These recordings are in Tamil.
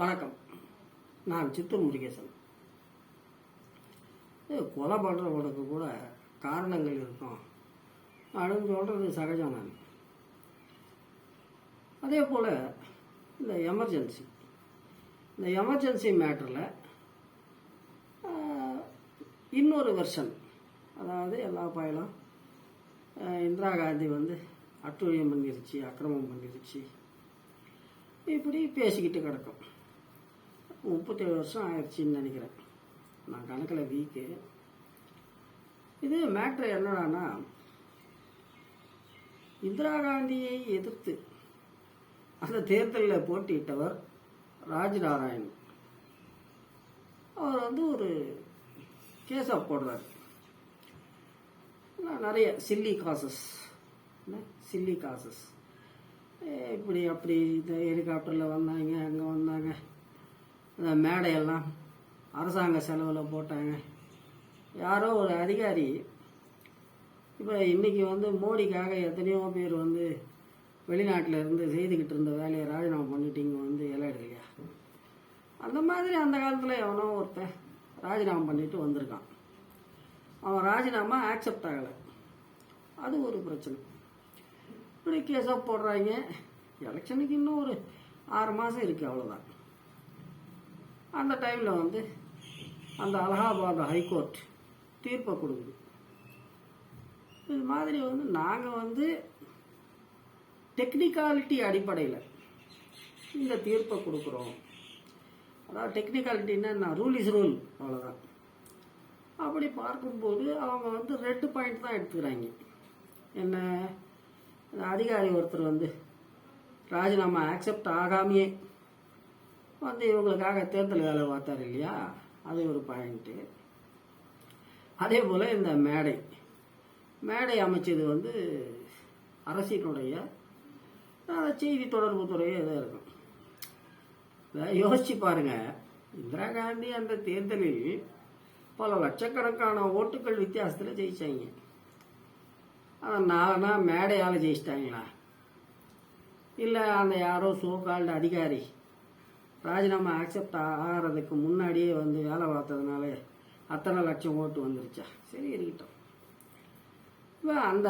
வணக்கம். நான் சித்தூர் முருகேசன். கொலை பண்ணுறவனுக்கு கூட காரணங்கள் இருக்கும். அப்படின்னு சொல்கிறது சகஜம் நான். அதே போல் இந்த எமர்ஜென்சி இந்த எமர்ஜென்சி மேட்டரில் இன்னொரு வெர்ஷன் அதாவது எல்லா பயலும் இந்திரா காந்தி வந்து அட்டுழியம் பண்ணிருச்சு அக்கிரமம் பண்ணிருச்சு. இப்படி பேசிக்கிட்டு கிடக்கும். முப்பத்தேழு வருஷம் ஆயிடுச்சின்னு நினைக்கிறேன். நான் கணக்கில் வீக்கு இது மேட்ரு என்னடான்னா இந்திரா காந்தியை எதிர்த்து அந்த தேர்தலில் போட்டியிட்டவர் ராஜ்நாராயண் அவர் வந்து ஒரு கேஸாக போடுறார். நிறைய சில்லி காசஸ் சில்லி காசஸ் இப்படி அப்படி இந்த ஹெலிகாப்டரில் வந்தாங்க அங்கே வந்தாங்க. இந்த மேடையெல்லாம் அரசாங்க செலவில் போட்டாங்க. யாரோ ஒரு அதிகாரி இப்போ இன்றைக்கி வந்து மோடிக்காக எத்தனையோ பேர் வந்து வெளிநாட்டில் இருந்து செய்துக்கிட்டு இருந்த வேலையை ராஜினாமா பண்ணிட்டு இங்கே வந்து இலை எடுக்கலையா அந்த மாதிரி அந்த காலத்தில் எவனோ ஒருத்தன் ராஜினாமா பண்ணிட்டு வந்திருக்கான். அவன் ராஜினாமா ஆக்செப்ட் ஆகலை. அது ஒரு பிரச்சனை. இப்படி கேஸாக போடுறாங்க. எலெக்ஷனுக்கு இன்னும் ஒரு ஆறு மாதம் இருக்குது அவ்வளோதான் அந்த டைமில் வந்து அந்த அலகாபாத் ஹைகோர்ட் தீர்ப்பை கொடுக்குது. இது மாதிரி வந்து நாங்கள் வந்து டெக்னிக்காலிட்டி அடிப்படையில் இந்த தீர்ப்பை கொடுக்குறோம். அதாவது டெக்னிக்காலிட்டின்னா நான் ரூல் இஸ் ரூல் அவ்வளோதான் அப்படி பார்க்கும்போது அவங்க வந்து ரெண்டு பாயிண்ட் தான் எடுத்துக்கிறாங்க. என்ன? அதிகாரி ஒருத்தர் வந்து ராஜினாமா ஆக்செப்ட் ஆகாமையே வந்து இவங்களுக்காக தேர்தல் வேலை பார்த்தார் இல்லையா? அது ஒரு பாயிண்ட்டு அதே போல் இந்த மேடை. மேடை அமைச்சது வந்து அரசினுடைய செய்தி தொடர்பு துறையே இதாக இருக்கும். யோசிச்சு பாருங்க. இந்திரா காந்தி அந்த தேர்தலில் பல லட்சக்கணக்கான ஓட்டுகள் வித்தியாசத்தில் ஜெயிச்சாங்க. ஆனால் நானா மேடையால் ஜெயிச்சிட்டாங்களா? இல்லை அந்த யாரோ சோகால்டு அதிகாரி ராஜினாமா அக்செப்ட் ஆகிறதுக்கு முன்னாடியே வந்து வேலை பார்த்ததுனால அத்தனை லட்சம் ஓட்டு வந்துருச்சா? சரி இருக்கட்டும். இப்போ அந்த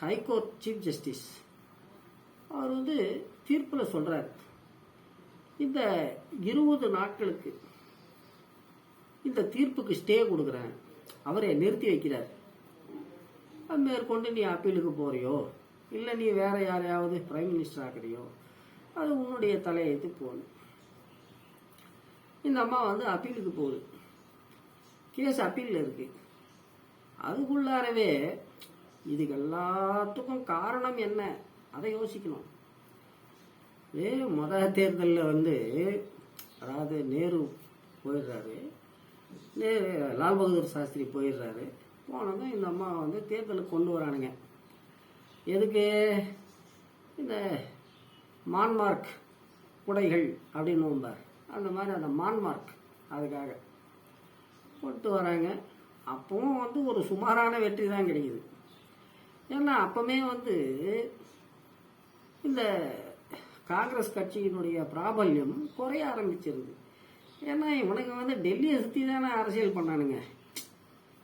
ஹைகோர்ட் சீஃப் ஜஸ்டிஸ் அவர் வந்து தீர்ப்பில் சொல்கிறார் இந்த இருபது நாட்களுக்கு இந்த தீர்ப்புக்கு ஸ்டே கொடுக்குறேன். அவரை நிறுத்தி வைக்கிறார். மேற்கொண்டு நீ அப்பீலுக்கு போறியோ? இல்லை நீ வேற யாரையாவது பிரைம் மினிஸ்டர் ஆக்குறியோ? அது உன்னுடைய தலையெழுத்து போகணும். இந்த அம்மா வந்து அப்பீலுக்கு போகுது. கேஸ் அப்பீலில் இருக்கு. அதுக்குள்ளாரவே இதுக்கு எல்லாத்துக்கும் காரணம் என்ன? அதை யோசிக்கணும். ஏ முத தேர்தலில் வந்து அதாவது நேரு போயிடுறாரு. நேரு லால் பகதூர் சாஸ்திரி போயிடுறாரு. போனதும் இந்த அம்மா வந்து தேர்தலுக்கு கொண்டு வரானுங்க. எதுக்கு? இந்த மான்மார்க் குடைகள் அப்படின்னு வந்தார் அந்த மாதிரி அந்த மான்மார்க் அதுக்காக. போட்டு வராங்க. அப்பவும் வந்து ஒரு சுமாரான வெற்றி தான் கிடைக்குது. ஏன்னா அப்பமே வந்து இந்த காங்கிரஸ் கட்சியினுடைய பிராபல்யம் குறைய ஆரம்பிச்சிருது. ஏன்னா இவனுக்கு வந்து டெல்லியை சுற்றி தானே அரசியல் பண்ணானுங்க.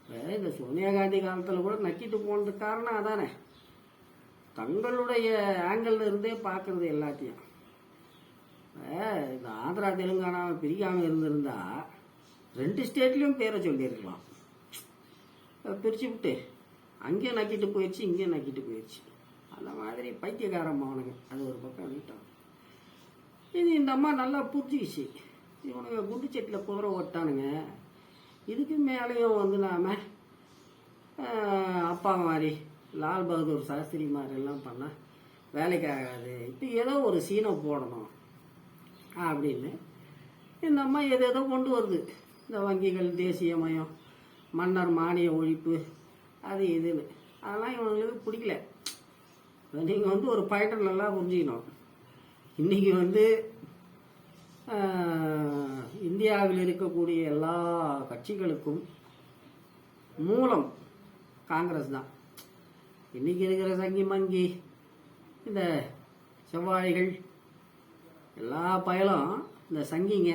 இப்ப இந்த சோனியா காந்தி காலத்தில் கூட நக்கிட்டு போனதுக்கு காரணம் அதானே. தங்களுடைய ஆங்கிள் இருந்தே பார்க்கறது எல்லாத்தையும். இந்த ஆந்திரா தெலுங்கானா பிரிக்காமல் இருந்திருந்தா ரெண்டு ஸ்டேட்லேயும் பேரை சொல்லியிருக்கலாம். பிரிச்சு விட்டு. அங்கேயும் நக்கிட்டு போயிடுச்சு இங்கேயும் நக்கிட்டு போயிடுச்சு. அந்த மாதிரி பைத்தியக்காரன் அவனுங்க அது ஒரு பக்கம் விட்டோம் இது இந்த அம்மா நல்லா புரிஞ்சுக்கிச்சு. இவனுங்க குண்டு செட்டில் குதிரை ஓட்டானுங்க இதுக்கு மேலேயும் வந்து நாம் அப்பா மாதிரி லால் பகதூர் சாஸ்திரி மாதிரி எல்லாம் பண்ணால் வேலைக்கு ஆகாது. இப்போ ஏதோ ஒரு சீனை போடணும். அப்படின்னு. இந்த அம்மா எதேதோ கொண்டு வருது. இந்த வங்கிகள் தேசியமயம் மன்னர் மானிய ஒழிப்பு அது இதுன்னு. அதெல்லாம் இவங்களுக்கு பிடிக்கல. நீங்கள் வந்து ஒரு பயணம் நல்லா புரிஞ்சுக்கணும். இன்னைக்கு வந்து இந்தியாவில் இருக்கக்கூடிய எல்லா கட்சிகளுக்கும் மூலம் காங்கிரஸ் தான். இன்னைக்கு இருக்கிற சங்கி மங்கி இந்த செவ்வாய்கள் எல்லா பயலும் இந்த சங்கிங்க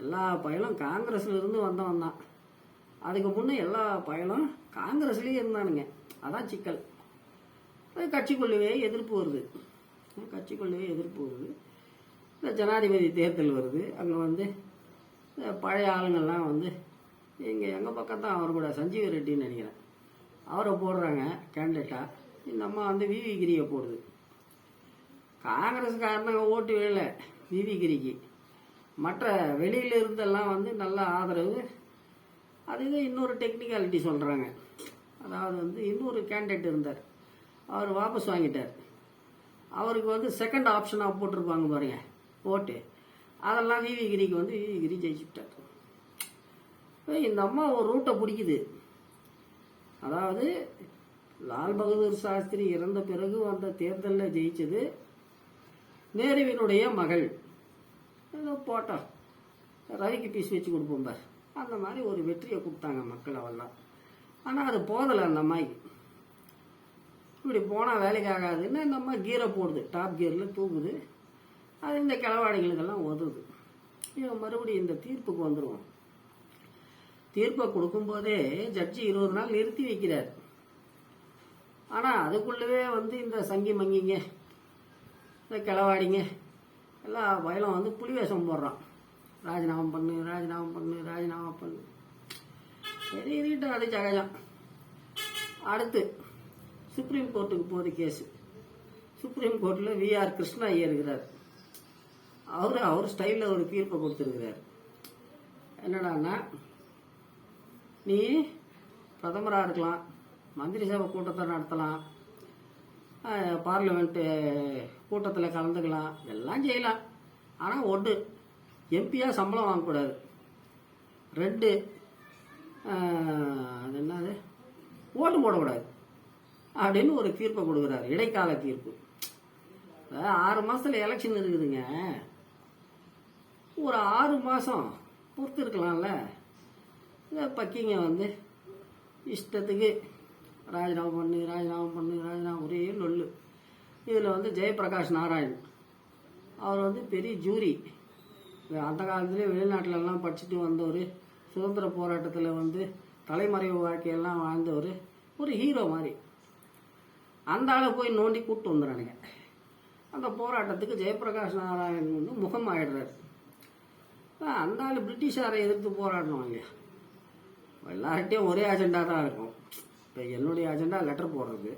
எல்லா பயலும் காங்கிரஸ்லேருந்து வந்தவன் தான். அதுக்கு முன்னே எல்லா பயலும் காங்கிரஸ்லேயே இருந்தானுங்க. அதான் சிக்கல். அது கட்சிக்குள்ளவே எதிர்ப்பு வருது. கட்சிக்குள்ளவே எதிர்ப்பு வருது. இந்த ஜனாதிபதி தேர்தல் வருது. அங்கே வந்து பழைய ஆளுங்கள்லாம் வந்து இங்கே எங்கள் பக்கம் தான் அவர் கூட சஞ்சீவ் ரெட்டின்னு நினைக்கிறேன். அவரை போடுறாங்க கேண்டிடேட்டாக இந்த அம்மா வந்து விவி கிரியை போடுது. காங்கிரஸ்காரனுங்க ஓட்டு இல்லை விவி கிரிக்கு மற்ற வெளியில இருந்தெல்லாம் வந்து நல்ல ஆதரவு. அதுவே இன்னொரு டெக்னிக்காலிட்டி சொல்கிறாங்க அதாவது வந்து இன்னொரு கேண்டிடேட் இருந்தார். அவர் வாபஸ் வாங்கிட்டார். அவருக்கு வந்து செகண்ட் ஆப்ஷனாக போட்டிருப்பாங்க பாருங்க ஓட்டு. அதெல்லாம் விவி கிரிக்கு வந்து விவிகிரி ஜெயிச்சுட்டார். இந்த அம்மா ஒரு ரூட்டை பிடிக்குது. அதாவது லால் பகதூர் சாஸ்திரி இறந்த பிறகு வந்த தேர்தலில் ஜெயிச்சது. நேருவினுடைய மகள். ஏதோ போட்டோம். ரவிக்கு பீஸ் வச்சு கொடுப்போம் பார். அந்த மாதிரி ஒரு வெற்றியை கொடுத்தாங்க மக்கள் அவெல்லாம். ஆனால் அது போதலை அந்த அம்மாய்க்கு இப்படி போனால் வேலைக்கு ஆகாதுன்னு இந்த அம்மா கீரை போடுது. டாப் கியரில் தூக்குது. அது இந்த கிளவாடிகளுக்கெல்லாம் உதவுது. இவன் மறுபடியும் இந்த தீர்ப்புக்கு வந்துடுவோம் தீர்ப்பை கொடுக்கும்போதே ஜட்ஜி இருபது நாள் நிறுத்தி வைக்கிறார். ஆனால் அதுக்குள்ளவே வந்து இந்த சங்கி மங்கிங்க கிளவாடிங்க. எல்லா வயலும் வந்து புலி வேஷம் போடுறான். ராஜினாமா பண்ணு ராஜினாமா பண்ணு ராஜினாமா பண்ணு. சரி இருக்கட்டும் அது சகஜம் அடுத்து சுப்ரீம் கோர்ட்டுக்கு போகுது கேஸு சுப்ரீம் கோர்ட்டில் விஆர் கிருஷ்ணா ஐயா இருக்கிறார். அவர் அவர் ஸ்டைலில் ஒரு தீர்ப்பை கொடுத்துருக்கிறார். என்னடான்னா நீ பிரதமராக இருக்கலாம் மந்திரி சபை கூட்டத்தை நடத்தலாம் பார்லிமெண்ட்டு கூட்டத்தில் கலந்துக்கலாம். எல்லாம் செய்யலாம். ஆனால் ஒன்று எம்பியாக சம்பளம் வாங்கக்கூடாது. ரெண்டு அது என்னது? ஓட்டு போடக்கூடாது. அப்படின்னு ஒரு தீர்ப்பை கொடுக்குறாரு. இடைக்கால தீர்ப்பு. ஆறு மாதத்தில் எலெக்ஷன் இருக்குதுங்க. ஒரு ஆறு மாதம் பொறுத்து இருக்கலாம்ல பக்கிங்க வந்து இஷ்டத்துக்கு ராஜினாமா பண்ணு ராஜினாமா இதில் வந்து ஜெயபிரகாஷ் நாராயண் அவர் வந்து பெரிய ஜூரி. அந்த காலத்துலேயே வெளிநாட்டிலலாம் படிச்சுட்டு வந்தவர். சுதந்திர போராட்டத்தில் வந்து தலைமறைவு வாழ்க்கையெல்லாம் வாழ்ந்தவர். ஒரு ஹீரோ மாதிரி. அந்த ஆளை போய் நோண்டி கூப்பிட்டு வந்துடுறானுங்க. அந்த போராட்டத்துக்கு ஜெயபிரகாஷ் நாராயண் வந்து முகம் ஆயிடுறாரு அந்த ஆள் பிரிட்டிஷாரை எதிர்த்து போராடணும் இல்லையா? எல்லார்கிட்டையும் ஒரே அஜெண்டா தான் இருக்கும். இப்போ என்னுடைய அஜெண்டா லெட்டர் போடுறது.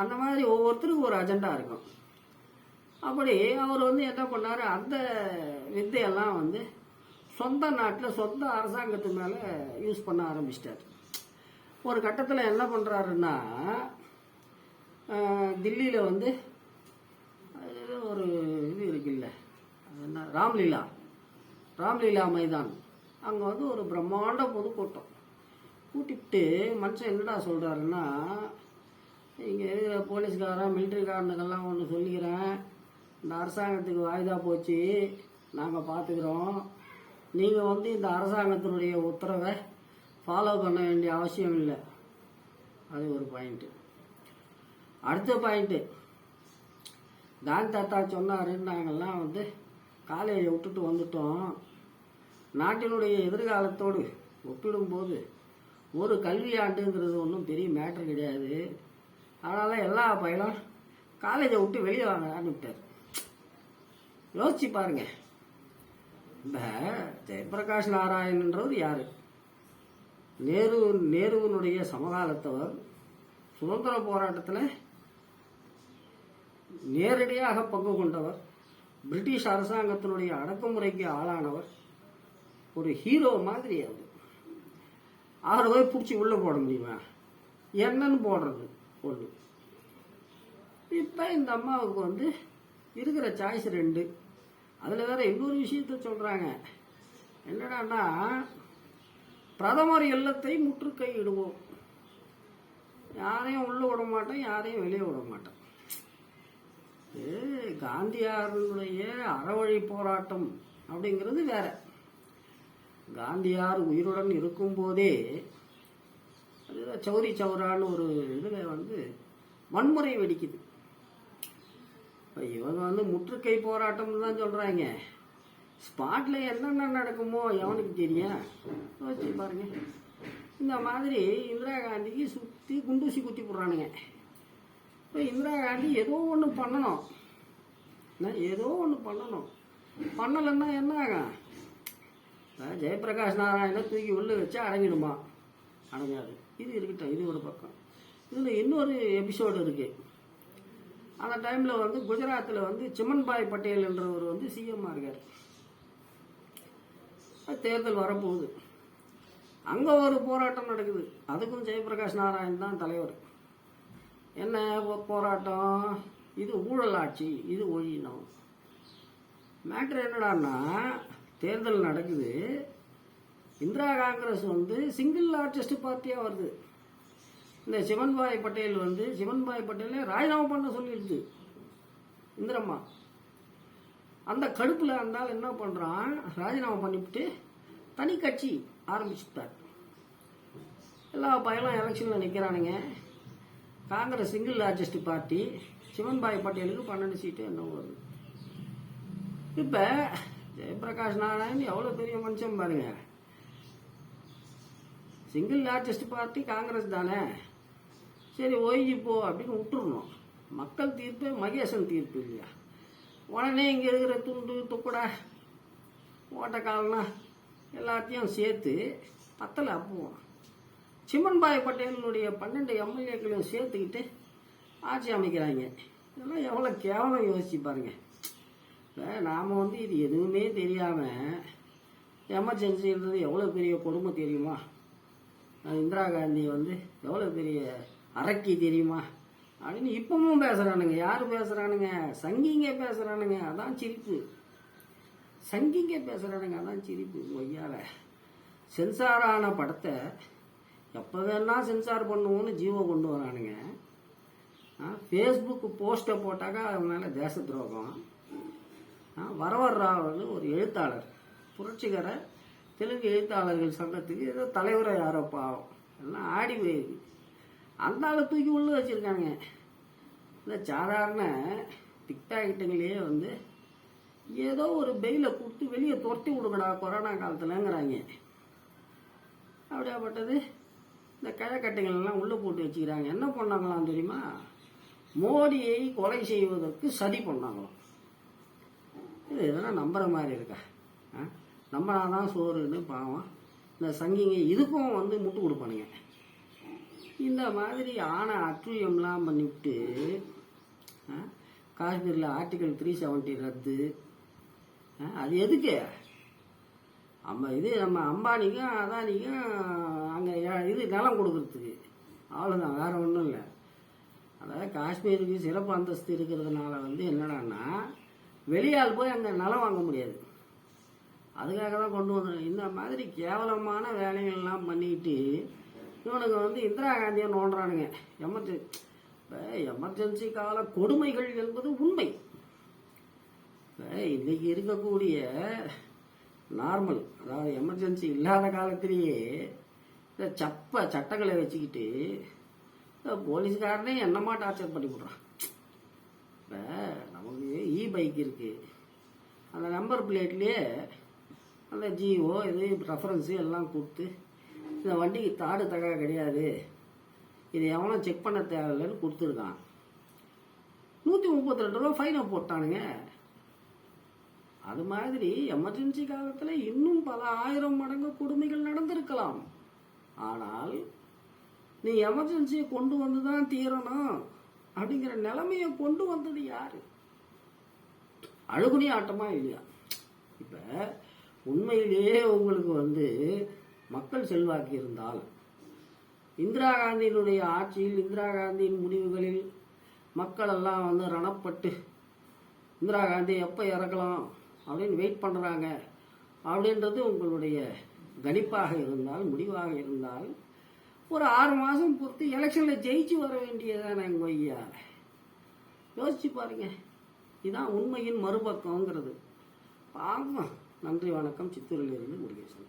அந்த மாதிரி ஒவ்வொருத்தருக்கும் ஒரு அஜெண்டா இருக்கும். அப்படி அவர் வந்து என்ன பண்ணாரு அந்த வித்தையெல்லாம் வந்து சொந்த நாட்டில் சொந்த அரசாங்கத்து மேலே யூஸ் பண்ண ஆரம்பிச்சிட்டார். ஒரு கட்டத்தில் என்ன பண்ணுறாருன்னா தில்லியில் வந்து ஒரு இது இருக்குல்ல அது என்ன ராம்லீலா ராம்லீலா மைதான். அங்கே வந்து ஒரு பிரம்மாண்ட பொதுக்கூட்டம். கூட்டிகிட்டு மனுஷன் என்னடா சொல்கிறாருன்னா இங்கே இருக்கிற போலீஸ்காரன் மிலிட்ரிக்காரனுக்கெல்லாம் ஒன்று சொல்லிக்கிறேன். இந்த அரசாங்கத்துக்கு வாய்தா போச்சு. நாங்கள் பார்த்துக்குறோம் நீங்கள் வந்து இந்த அரசாங்கத்தினுடைய உத்தரவை ஃபாலோ பண்ண வேண்டிய அவசியம் இல்லை. அது ஒரு பாயிண்ட்டு அடுத்த பாயிண்ட்டு காந்தி தாத்தா சொன்னாருன்னு நாங்கள்லாம் வந்து காலேஜை விட்டுட்டு வந்துட்டோம். நாட்டினுடைய எதிர்காலத்தோடு ஒப்பிடும்போது ஒரு கல்வியாண்டுங்கிறது ஒன்றும் பெரிய மேட்ரு கிடையாது. அதனால் எல்லா பையனும் காலேஜை விட்டு வெளியே வாங்க அனுப்பிட்டார் யோசிச்சு பாருங்க. இந்த ஜெயபிரகாஷ் நாராயணன்றவர் யார்? நேரு நேருவனுடைய சமகாலத்தவர். சுதந்திர போராட்டத்தில் நேரடியாக பங்கு கொண்டவர். பிரிட்டிஷ் அரசாங்கத்தினுடைய அடக்குமுறைக்கு ஆளானவர். ஒரு ஹீரோ மாதிரி அவர் அவரை போய் பிடிச்சி உள்ளே போட முடியுமா? என்னன்னு போடுறது. ஒன்று இப்போ இந்த அம்மாவுக்கு வந்து இருக்கிற சாய்ஸ் ரெண்டு. அதில் வேற இன்னொரு விஷயத்த சொல்கிறாங்க என்னடான்னா பிரதமர் இல்லத்தை முற்றுகையிடுவோம். யாரையும் உள்ளே விட மாட்டோம் யாரையும் வெளியே விட மாட்டோம். இது காந்தியாருடைய அறவழி போராட்டம் அப்படிங்கிறது வேற. காந்தியார் உயிருடன் இருக்கும்போதே சௌரி சௌரான்னு ஒரு இதில் வந்து வன்முறை வெடிக்குது. இப்போ இவங்க வந்து முற்றுகை போராட்டம்னு தான் சொல்கிறாங்க ஸ்பாட்டில் என்னென்ன நடக்குமோ எவனுக்கு தெரியும் வச்சு பாருங்க. இந்த மாதிரி இந்திரா காந்திக்கு சுற்றி குண்டூசி குத்தி போடுறானுங்க. இப்போ இந்திரா காந்தி ஏதோ ஒன்று பண்ணணும். ஏதோ ஒன்று பண்ணணும். பண்ணலைன்னா என்ன ஆகும்? ஜெயபிரகாஷ் நாராயணனை தூக்கி உள்ளே வச்சு அடங்கிடுமா அடங்காது. இது இருக்கட்டும் இது ஒரு பக்கம். இதில் இன்னொரு எபிசோடு இருக்குது அந்த டைமில் வந்து குஜராத்தில் வந்து சிமன்பாய் பட்டேல் என்றவர் வந்து சிஎம்மாக இருக்கார். தேர்தல் வரப்போகுது. அங்கே ஒரு போராட்டம் நடக்குது. அதுக்கும் ஜெயபிரகாஷ் நாராயண் தான் தலைவர். என்ன போராட்டம்? இது ஊழல் ஆட்சி இது ஒழியணும். மேட்ரு என்னடான்னா தேர்தல் நடக்குது. இந்திரா காங்கிரஸ் வந்து சிங்கிள் லார்ஜஸ்ட் பார்ட்டியாக வருது. இந்த சிவன்பாய் பட்டேல் வந்து சிவன்பாய் பட்டேலை ராஜினாமா பண்ண சொல்லிடுது இந்திரம்மா. அந்த கடுப்பில் இருந்தால் என்ன பண்ணுறான் ராஜினாமா பண்ணிவிட்டு தனி கட்சி ஆரம்பிச்சுட்டார். எல்லா பயலும் எலெக்ஷனில் நிற்கிறானுங்க Congress single largest party Sivanbhai பட்டேலுக்கு பன்னெண்டு சீட்டு என்ன வருது? இப்போ ஜெயபிரகாஷ் நாராயண் எவ்வளோ பெரிய மனுஷன் பாருங்கள் சிங்கிள் லார்ஜஸ்ட் பார்ட்டி காங்கிரஸ் தானே. சரி ஓய்வு போ அப்படின்னு விட்டுறணும். மக்கள் தீர்ப்பு மகேசன் தீர்ப்பு இல்லையா? உடனே இங்கே இருக்கிற துண்டு துக்குடா ஓட்டக்கால்னா எல்லாத்தையும் சேர்த்து பத்தலை அப்புவோம் சிம்மன்பாய் பட்டேலினுடைய பன்னெண்டு எம்எல்ஏக்களையும் சேர்த்துக்கிட்டு ஆட்சி அமைக்கிறாங்க. இதெல்லாம் எவ்வளோ கேவலம் யோசிச்சு பாருங்க. இப்போ நாம் வந்து இது எதுவுமே தெரியாமல் எமர்ஜென்சின்றது எவ்வளோ பெரிய கொடுமை தெரியுமா? இந்திரா காந்தி வந்து எவ்வளோ பெரிய அரக்கி தெரியுமா? அப்படின்னு இப்பவும் பேசுகிறானுங்க யார் பேசுகிறானுங்க சங்கிங்க பேசுகிறானுங்க அதான் சிரிப்பு. சங்கிங்க பேசுகிறானுங்க அதான் சிரிப்பு. ஒய்யால. சென்சாரான படத்தை எப்போ வேணா சென்சார் பண்ணுவோன்னு ஜீவோ கொண்டு வரானுங்க. ஃபேஸ்புக் போஸ்ட்டை போட்டாக்கா அவன் தேச துரோகம். ஆ, வரவர் ராவ் ஒரு எழுத்தாளர் புரட்சிகர தெலுங்கு எழுத்தாளர்கள் சங்கத்துக்கு ஏதோ தலைவரை யாரோ பாவம். எல்லாம் ஆடி போயிருக்கு. அந்த ஆளை தூக்கி உள்ளே வச்சுருக்காங்க இந்த சாதாரண டிக்டாக்கிட்டங்களே வந்து ஏதோ ஒரு பெயிலை கொடுத்து வெளியே துரத்தி விடுங்கடா கொரோனா காலத்துலங்கிறாங்க. அப்படியாப்பட்டது இந்த கழக்கட்டைகள் எல்லாம் உள்ளே போட்டு வச்சுக்கிறாங்க. என்ன பண்ணாங்களாம் தெரியுமா? மோடியை கொலை செய்வதற்கு சதி பண்ணாங்களாம். இது இதெல்லாம் நம்புற மாதிரி இருக்கா? ஆ? நம்பினாதான் சோறுன்னு பாவம். இந்த சங்கிங்க இதுக்கும் வந்து முட்டு கொடுப்பானுங்க. இந்த மாதிரி ஆன அட்டுழியம்லாம் பண்ணிவிட்டு ஆ, காஷ்மீரில் ஆர்டிகல் த்ரீ செவன்ட்டி ரத்து. ஆ, அது எதுக்கு? நம்ம இது நம்ம அம்பானிக்கும் அதானிக்கும் அங்கே இது நிலம் கொடுக்கறதுக்கு. அவ்வளோதான் வேறு ஒன்றும் இல்லை. அதாவது காஷ்மீருக்கு சிறப்பு அந்தஸ்து இருக்கிறதுனால வந்து என்னடான்னா வெளியால் போய் அங்கே நிலம் வாங்க முடியாது. அதுக்காக தான் கொண்டு வந்தோம் இந்த மாதிரி கேவலமான வேலைகள்லாம் பண்ணிட்டு இவனுக்கு வந்து இந்திரா காந்தியை நோண்டுறானுங்க. எமர்ஜென் இப்போ எமர்ஜென்சி கால கொடுமைகள் என்பது உண்மை. இப்போ இன்னைக்கு இருக்கக்கூடிய நார்மல் அதாவது எமர்ஜென்சி இல்லாத காலத்திலேயே இந்த சப்ப சட்டங்களை வச்சுக்கிட்டு இந்த போலீஸ்காரனே என்னமா டார்ச்சர் பண்ணி விட்றான்? இப்போ நமக்கு இ பைக் இருக்குது அந்த நம்பர் பிளேட்லேயே அந்த ஜிஓ இது ரெஃபரன்ஸு எல்லாம் கொடுத்து இந்த வண்டிக்கு தாடு தகவல் கிடையாது. இது எவனும் செக் பண்ண தேவையில்லைன்னு கொடுத்துருக்கான். நூற்றி முப்பத்தி ரெண்டு ரூபா ஃபைனை போட்டானுங்க. அது மாதிரி எமர்ஜென்சி காலத்தில் இன்னும் பல ஆயிரம் மடங்கு கொடுமைகள் நடந்திருக்கலாம். ஆனால் நீ எமர்ஜென்சியை கொண்டு வந்து தான் தீரணும் அப்படிங்கிற நிலைமையை கொண்டு வந்தது யாரு? அழுகுனி ஆட்டமா இல்லையா? இப்போ உண்மையிலேயே உங்களுக்கு வந்து மக்கள் செல்வாக்கு இருந்தால் இந்திரா காந்தியினுடைய ஆட்சியில் இந்திரா காந்தியின் முடிவுகளில் மக்கள் எல்லாம் வந்து ரணப்பட்டு இந்திரா காந்தி எப்போ இறக்கலாம் அப்படின்னு வெயிட் பண்ணுறாங்க அப்படின்றது உங்களுடைய கணிப்பாக இருந்தால் முடிவாக இருந்தால் ஒரு ஆறு மாதம் பொறுத்து எலெக்ஷனில் ஜெயிச்சு வர வேண்டியதானே ஐயா? யோசிச்சு பாருங்க. இதுதான் உண்மையின் மறுபக்கங்கிறது பார்க்கலாம் நன்றி வணக்கம். சித்தூரிலிருந்து முருகேசன்